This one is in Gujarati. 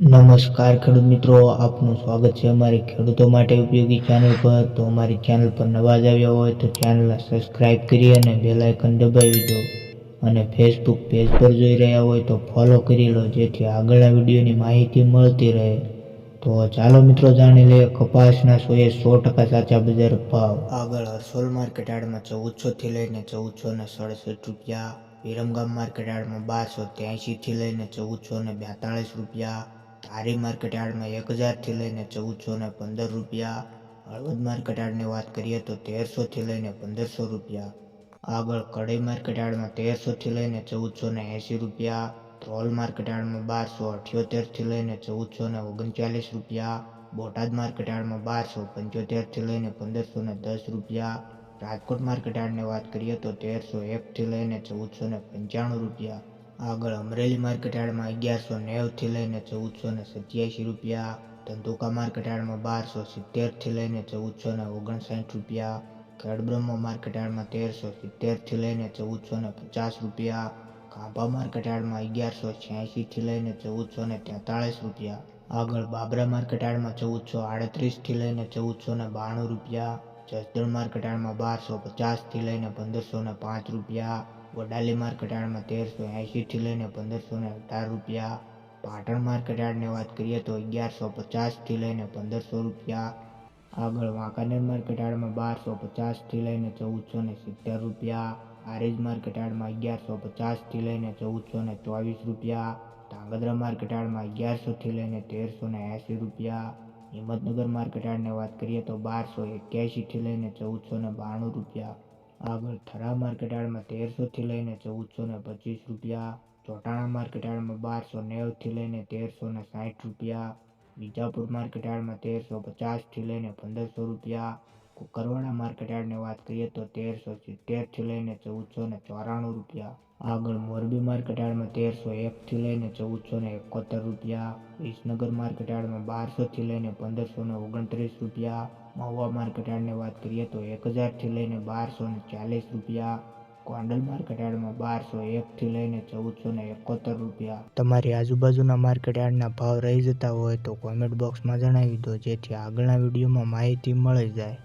નમસ્કાર ખેડૂત મિત્રો, આપનું સ્વાગત છે અમારી ખેડૂતો માટે ઉપયોગી ચેનલ પર. તો અમારી ચેનલ પર નવા જ આવ્યા હોય તો ચેનલને સબસ્ક્રાઇબ કરી અને બેલાઇકન દબાવી દો. અને ફેસબુક પેજ પર જોઈ રહ્યા હોય તો ફોલો કરી લો, જેથી આગળના વિડીયોની માહિતી મળતી રહે. તો ચાલો મિત્રો, જાણી લઈએ કપાસના સોએ સો ટકા સાચા બજાર ભાવ. આગળ હરસોલ માર્કેટ યાર્ડમાં ચૌદસોથી લઈને ચૌદસો ને સડસઠ રૂપિયા. વિરમગામ માર્કેટ યાર્ડમાં બારસો ત્યાંશીથી લઈને ચૌદસો ને બેતાળીસ રૂપિયા. ધારી માર્કેટ એક હજારથી લઈને ચૌદસો ને પંદર રૂપિયા. હળવદ માર્કેટ વાત કરીએ તો તેરસોથી લઈને પંદરસો રૂપિયા. આગળ કડઈ માર્કેટ તેરસોથી લઈને ચૌદસો ને એંસી રૂપિયા. ધ્રોલ માર્કેટ બારસો અઠ્યોતેરથી લઈને ચૌદસો ને ઓગણચાલીસ રૂપિયા. બોટાદ માર્કેટ બારસો પંચોતેરથી લઈને પંદરસો ને દસ રૂપિયા. રાજકોટ માર્કેટ વાત કરીએ તો તેરસો એકથી લઈને ચૌદસો ને પંચાણું રૂપિયા. આગળ અમરેલી માર્કેટ અગિયારસો નેવથી લઈને ચૌદસો ને સત્યાસી રૂપિયા, ધંધુકા માર્કેટ બારસો સિત્તેરથી લઈને ચૌદસો ને ઓગણસાઠ રૂપિયા, ખેડબ્રહ્મા માર્કેટ તેરસો સિત્તેરથી લઈને ચૌદસો ને પચાસ રૂપિયા, ખાંભા માર્કેટ અગિયારસો છ્યાસીથી લઈને ચૌદસો ને તેતાળીસ રૂપિયા, આગળ બાબરા માર્કેટ ચૌદસો આડત્રીસથી લઈને ચૌદસો ને બાણું રૂપિયા, જસદણ માર્કેટ બારસો પચાસથી લઈને પંદરસો ને પાંચ રૂપિયા વડાલી માર્કેટ તેરસો એંશીથી લઈને પંદરસો ને અઢાર રૂપિયા, પાટણ માર્કેટ વાત કરીએ તો અગિયારસો પચાસથી લઈને પંદરસો રૂપિયા, આગળ વાંકાનેર માર્કેટ બારસો પચાસથી લઈને ચૌદસો ને સિત્તેર રૂપિયા આરેજ માર્કેટ અગિયારસો પચાસથી લઈને ચૌદસો ને ચોવીસ રૂપિયા, ધાંગધ્રા માર્કેટ અગિયારસોથી લઈને તેરસો ને એંસી રૂપિયા, હિંમતનગર માર્કેટ વાત કરીએ તો બારસો એક્યાસીથી લઈને ચૌદસો ને બાણું રૂપિયા આગળ થરા માર્કેટ યાર્ડમાં તેરસોથી લઈને ચૌદસો ને પચીસ રૂપિયા, ચોટાણા માર્કેટ યાર્ડમાં બારસો નેવથી લઈને તેરસો ને સાઠ રૂપિયા, વિજાપુર માર્કેટ યાર્ડમાં તેરસો પચાસથી લઈને પંદરસો રૂપિયા, કુકરવાડા માર્કેટ યાર્ડની વાત કરીએ તો તેરસો સિત્તેરથી લઈને ચૌદસો ને ચોરાણું રૂપિયા, આગળ મોરબી માર્કેટ યાર્ડમાં તેરસો એકથી લઈને ચૌદસો ને એકોતેર રૂપિયા, વિસનગર માર્કેટ યાર્ડમાં બારસોથી લઈને પંદરસો ને ઓગણત્રીસ રૂપિયા મહુવા માર્કેટ યાર્ડની વાત કરીએ તો એક હજારથી લઈને બારસો ને ચાલીસ રૂપિયા ગોંડલ માર્કેટ યાર્ડમાં બારસો એકથી લઈને ચૌદસો ને એકોતેર રૂપિયા. તમારી આજુબાજુના માર્કેટ યાર્ડના ભાવ રહી જતા હોય તો કોમેન્ટ બોક્સમાં જણાવી દો, જેથી આગળના વિડીયોમાં માહિતી મળી જાય.